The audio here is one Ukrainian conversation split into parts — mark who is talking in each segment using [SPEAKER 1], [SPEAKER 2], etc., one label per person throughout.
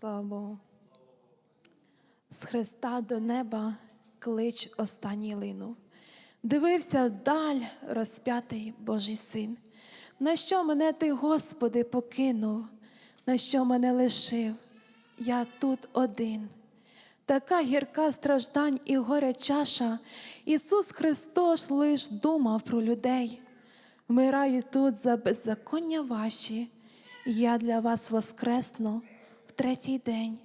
[SPEAKER 1] Слава Богу. З Христа до неба клич останній линув. Дивився вдаль розп'ятий Божий син. На що мене ти, Господи, покинув, на що мене лишив? Я тут один. Така гірка страждань і горя чаша. Ісус Христос лиш думав про людей. Вмираю тут за беззаконня ваші, я для вас воскресну третій день.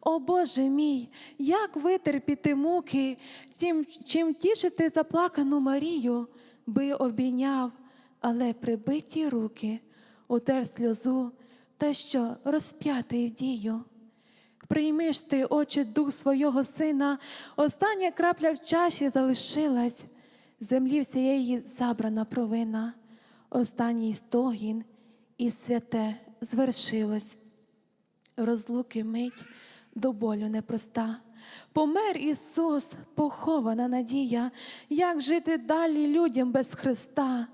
[SPEAKER 1] О Боже мій, як витерпіти муки, тим, чим тішити заплакану Марію, би обійняв, але прибиті руки, утер сльозу, та що розп'ятий в дію. Ж ти, очі, дух свого сина, остання крапля в чаші залишилась, землі всієї забрана провина, останній стогін і святе звершилось. Розлуки мить до болю непроста. Помер Ісус, похована надія, як жити далі людям без Христа,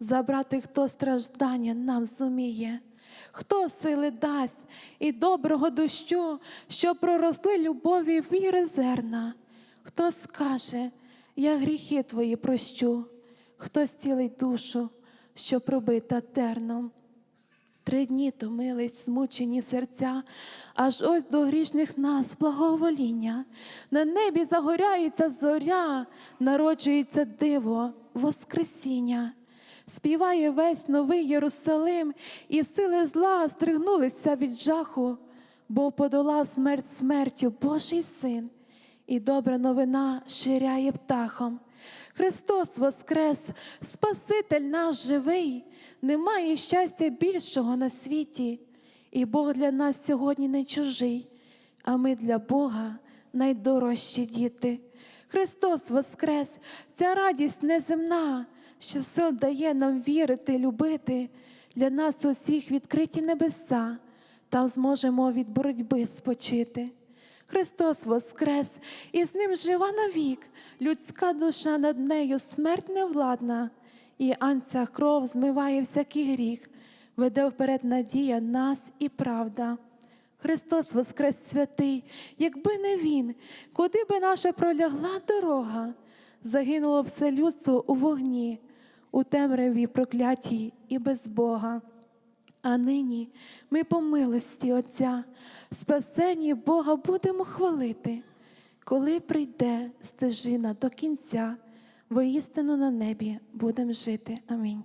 [SPEAKER 1] забрати, хто страждання нам зуміє, хто сили дасть і доброго дощу, що проросли любові віри зерна, хто скаже, я гріхи твої прощу, хто зцілить душу, що пробита терном. Три дні томились змучені серця, аж ось до грішних нас благовоління. На небі загоряється зоря, народжується диво, Воскресіння. Співає весь новий Єрусалим, і сили зла стригнулися від жаху, бо подолав смерть смертю Божий син, і добра новина ширяє птахом. Христос Воскрес, Спаситель наш живий, немає щастя більшого на світі, і Бог для нас сьогодні не чужий, а ми для Бога найдорожчі діти. Христос Воскрес, ця радість неземна, що сил дає нам вірити, любити. Для нас усіх відкриті небеса, там зможемо від боротьби спочити. Христос Воскрес, і з ним жива навік, людська душа над нею смерть невладна, і анця кров змиває всякий гріх, веде вперед надія нас і правда. Христос Воскрес святий, якби не Він, куди би наша пролягла дорога, загинуло б все людство у вогні, у темряві проклятій і без Бога. А нині ми по милості Отця, спасені Бога будемо хвалити, коли прийде стежина до кінця, воістину на небі будемо жити. Амінь.